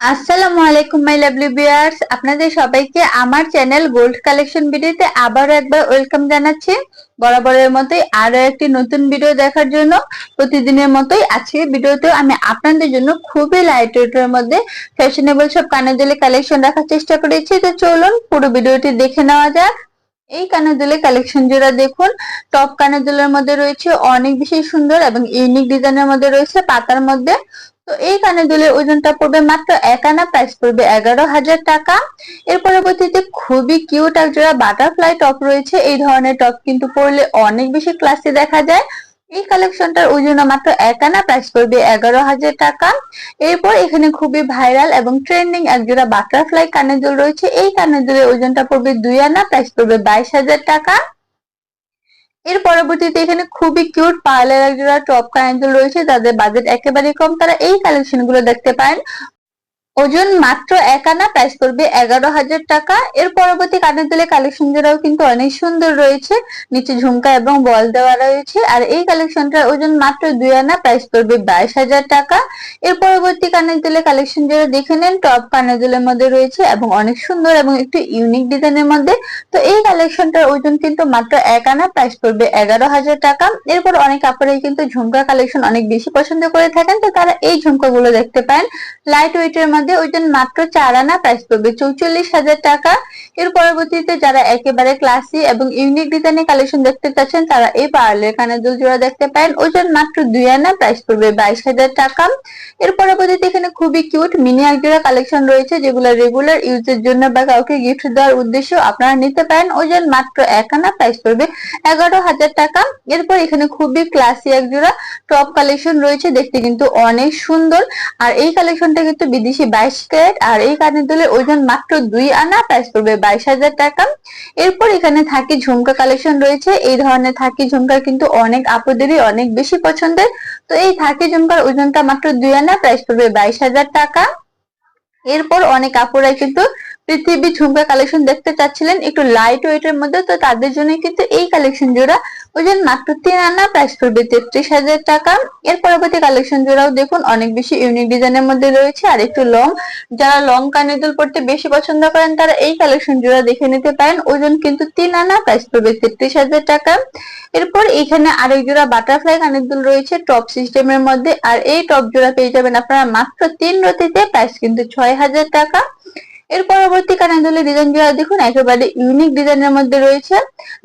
আসসালামু আলাইকুম my lovely viewers আপনাদের সবাইকে আমার চ্যানেল গোল্ড কালেকশন ভিডিওতে আবারও একবার ওয়েলকাম জানাচ্ছি। বরাবরের মতোই আরও একটি নতুন ভিডিও দেখার জন্য। প্রতিদিনের মতোই আজকে ভিডিওতে আমি আপনাদের জন্য খুবই লাইট ওয়েটের মধ্যে ফ্যাশনেবল সব কানের কালেকশন রাখার চেষ্টা করেছি। তো চলুন পুরো ভিডিওটি দেখে নেওয়া যাক। এই কানের কালেকশন জোড়া দেখুন। টপ কানের মধ্যে রয়েছে অনেক বেশি সুন্দর এবং ইউনিক ডিজাইনের মধ্যে রয়েছে পাতার মধ্যে। তো এই কানের দুলের ওজনটা পড়বে মাত্র এক আনা প্রাইস পড়বে এগারো হাজার টাকা। এর পরবর্তীতে খুবই কিউট এক জোড়া বাটারফ্লাই টপ রয়েছে। এই ধরনের টপ কিন্তু পরলে অনেক বেশি ক্লাসে দেখা যায়। এই কালেকশনটার ওজন মাত্র এক আনা প্রাইস পড়বে এগারো হাজার টাকা। এরপর এখানে খুবই ভাইরাল এবং ট্রেন্ডিং একজোড়া বাটারফ্লাই কানের দুল রয়েছে। এই কানের দুলের ওজনটা পড়বে দুই আনা প্রাইস পড়বে বাইশ হাজার টাকা। এর পরবর্তীতে এখানে খুবই কিউট পার্লার একজোড়া টপ কানেন্টুল রয়েছে, যাদের বাজেট একেবারে কম। তারা এই কালেকশনগুলো দেখতে পান ওজন মাত্র এক আনা প্রাইস করবে এগারো হাজার টাকা। এর পরবর্তী কানের দুলের কালেকশন জোড়াও কিন্তু অনেক সুন্দর রয়েছে। নিচে ঝুমকা এবং বল দেওয়া রয়েছে। আর এই কালেকশনটার ওজন মাত্র দুই আনা প্রাইস করবে বাইশ হাজার টাকা। এর পরবর্তী কানের দুলের কালেকশন জোড়া দেখে নেন। টপ কানের দুলের মধ্যে রয়েছে এবং অনেক সুন্দর এবং একটু ইউনিক ডিজাইনের মধ্যে। তো এই কালেকশনটার ওজন কিন্তু মাত্র এক আনা প্রাইস করবে এগারো হাজার টাকা। এরপর অনেক কাপড়ের কিন্তু ঝুমকা কালেকশন অনেক বেশি পছন্দ করে থাকেন। তো তারা এই ঝুমকাগুলো দেখতে পান। লাইট ওয়েটের মধ্যে ওজন মাত্র চার আনা প্রাইস পড়বে। চৌচল্লিশ হাজার টাকা। এর পরবর্তীতে যারা একেবারে ক্লাসি এবং ইউনিক ডিজাইনের কালেকশন দেখতে চাচ্ছেন, তারা এই পার্লের কানের দুল জোড়া দেখতে পারেন। ওজন মাত্র দুই আনা প্রাইস পড়বে বাইশ হাজার টাকা। এর পরবর্তীতে এখানে খুবই কিউট মিনি একজোড়া কালেকশন রয়েছে, যেগুলো রেগুলার ইউজের জন্য বা কাউকে গিফট দেওয়ার উদ্দেশ্য আপনারা নিতে পারেন। ওজন মাত্র এক আনা প্রাইস পড়বে এগারো হাজার টাকা। এরপর এখানে খুবই ক্লাসি একজোড়া টপ কালেকশন রয়েছে, দেখতে কিন্তু অনেক সুন্দর। আর এই কালেকশনটা কিন্তু বিদেশি বাইশ ক্যারেট, আর এই কানের দুলের ওজন মাত্র দুই আনা প্রাইস পড়বে বাইশ হাজার টাকা। এরপর এখানে থাকি ঝুমকা কালেকশন রয়েছে। এই ধরনের থাকি ঝুমকা কিন্তু অনেক আপুদেরই অনেক বেশি পছন্দের। তো এই থাকি ঝুমকার ওজনটা মাত্র দুই আনা প্রাইস পড়বে বাইশ হাজার টাকা। এরপর অনেক আপুরাই কিন্তু পৃথিবী ঝুমকা কালেকশন দেখতে চাচ্ছিলেন একটু লাইট ওয়েটের মধ্যে, তো তাদের জন্য কিন্তু এই কালেকশন জোড়া ওজন মাত্র তিন আনা প্রাইস পড়বে তেত্রিশ হাজার টাকা। এর পরবর্তী কালেকশন জোড়াও দেখুন, অনেক বেশি ইউনিক ডিজাইনের মধ্যে রয়েছে আর একটু লং যারা লং কানের দুল পড়তে বেশি পছন্দ করেন, তারা এই কালেকশন জোড়া দেখে নিতে পারেন। ওজন কিন্তু তিন আনা প্রাইস পড়বে তেত্রিশ হাজার টাকা। এরপর এখানে আরেক জোড়া বাটারফ্লাই কানের দুল রয়েছে টপ সিস্টেমের মধ্যে। আর এই টপ জোড়া পেয়ে যাবেন আপনারা মাত্র তিন রতিতে প্রাইস কিন্তু ছয় হাজার টাকা। এর পরবর্তী কানের দুলের ডিজাইনগুলো দেখুন, একেবারে ইউনিক ডিজাইনের মধ্যে রয়েছে।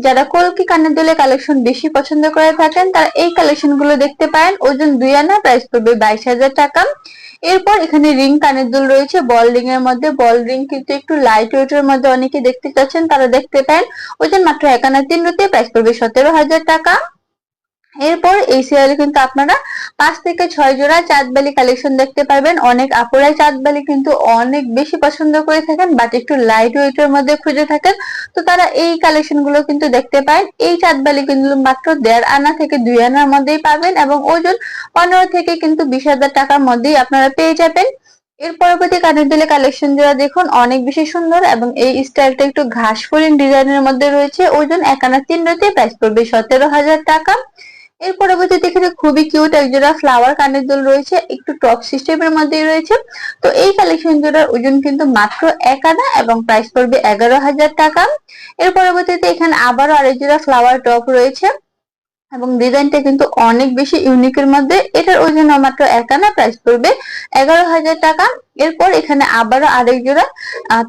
যারা কলকি কানের দুলের কালেকশন বেশি পছন্দ করে থাকেন, তারা এই কালেকশনগুলো দেখতে পারেন। ওজন দুই আনা প্রাইস পড়বে বাইশ হাজার টাকা। এরপর এখানে রিং কানের দুল রয়েছে বল রিং এর মধ্যে। বল রিং কিন্তু একটু লাইট ওয়েট এর মধ্যে অনেকে দেখতে চাচ্ছেন, তারা দেখতে পারেন। ওজন মাত্র এক আনা তিন রুতে প্রাইস পড়বে সতেরো হাজার টাকা। এরপর এই সিরিয়ালে কিন্তু আপনারা পাঁচ থেকে ছয় জোড়া চাঁদবালি কালেকশন দেখতে পারবেন। অনেক আপুরাই চাঁদবালি কিন্তু অনেক বেশি পছন্দ করে থাকেন বাট একটু লাইট ওয়েট এর মধ্যে খুঁজে থাকেন। তো তারা এই কালেকশনগুলো কিন্তু দেখতে পায় এই চাঁদবালি কিন্তু মাত্র দেড় আনা থেকে দুই আনার মধ্যেই পাবেন এবং ওজন পনেরো থেকে কিন্তু বিশ হাজার টাকার মধ্যেই আপনারা পেয়ে যাবেন। এর পরবর্তী কানের দিলে কালেকশন যারা দেখুন, অনেক বেশি সুন্দর এবং এই স্টাইলটা একটু ঘাস ফরিন ডিজাইনের মধ্যে রয়েছে। ওজন এক আনা তিন রাতে প্রাইস পড়বে সতেরো হাজার টাকা। এর পরবর্তীতে এখানে খুবই কিউট একজোড়া ফ্লাওয়ার কানের দুল রয়েছে, একটু টপ সিস্টেমের মধ্যেই রয়েছে। তো এই কালেকশন জোড়ার ওজন কিন্তু মাত্র এক আনা এবং প্রাইস পড়বে এগারো হাজার টাকা। এর পরবর্তীতে এখানে আবারও আরেক জোড়া ফ্লাওয়ার টপ রয়েছে এবং ডিজাইনটা কিন্তু অনেক বেশি ইউনিকের মধ্যে। এটার ওজন মাত্র এক আনা প্রাইস পড়বে এগারো হাজার টাকা। এরপর এখানে আবারও আরেক জোড়া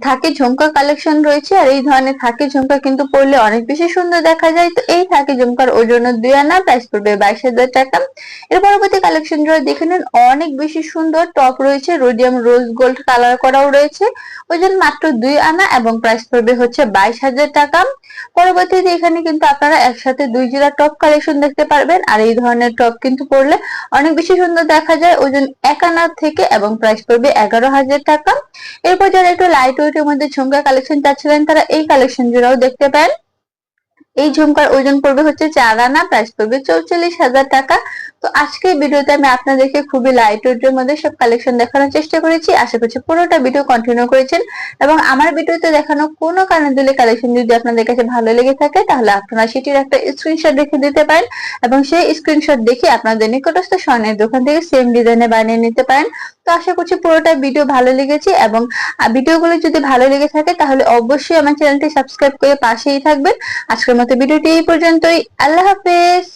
থাকে ঝুমকা কালেকশন রয়েছে। আর এই ধরনের থাকে ঝুমকা কিন্তু পরলে অনেক বেশি সুন্দর দেখা যায়। তো এই থাকে ঝুমকার ওজন দুই আনা প্রাইস পড়বে বাইশ হাজার টাকা। এর পরবর্তী কালেকশন জোড়া দেখে নেন। অনেক বেশি সুন্দর টপ রয়েছে রোডিয়াম রোজ গোল্ড কালার করাও রয়েছে। ওজন মাত্র দুই আনা এবং প্রাইস পড়বে হচ্ছে বাইশ হাজার টাকা। পরবর্তীতে এখানে কিন্তু আপনারা একসাথে দুই জোড়া টপ কালেকশন দেখতে পারবেন। আর এই ধরনের টপ কিন্তু পরলে অনেক বেশি সুন্দর দেখা যায়। ওজন এক আনা থেকে এবং প্রাইস পড়বে এগারো হাজার টাকা। এরপর যারা একটু লাইট ওয়েটের মধ্যে ঝুমকা কালেকশন চাচ্ছিলেন, তারা এই কালেকশন জোড়াও দেখতে পান এই ঝুমকার ওজন পড়বে হচ্ছে চার আনা প্রাইস পড়বে চৌচল্লিশ হাজার টাকা। তো আজকে ভিডিওতে আমি আপনাদেরকে খুবই লাইট ওয়েটের মধ্যে সব কালেকশন দেখানোর চেষ্টা করেছি। আশা করছি পুরোটা ভিডিও কন্টিনিউ করেছেন। এবং আমার ভিডিওতে দেখানো কোনো কারণে দিলে কালেকশন যদি আপনাদের কাছে ভালো লেগে থাকে, তাহলে আপনারা সেটির একটা স্ক্রিনশট রেখে দিতে পারেন। এবং সেই স্ক্রিনশট দেখে আপনাদের নিকটস্থ স্বর্ণের দোকান থেকে সেম ডিজাইনে বানিয়ে নিতে পারেন। তো আশা করছি পুরোটা ভিডিও ভালো লেগেছে এবং ভিডিওগুলো যদি ভালো লেগে থাকে তাহলে অবশ্যই আমার চ্যানেলটি সাবস্ক্রাইব করে পাশেই থাকবেন। আজকের মতো ভিডিওটি এই পর্যন্তই। আল্লাহ হাফেজ!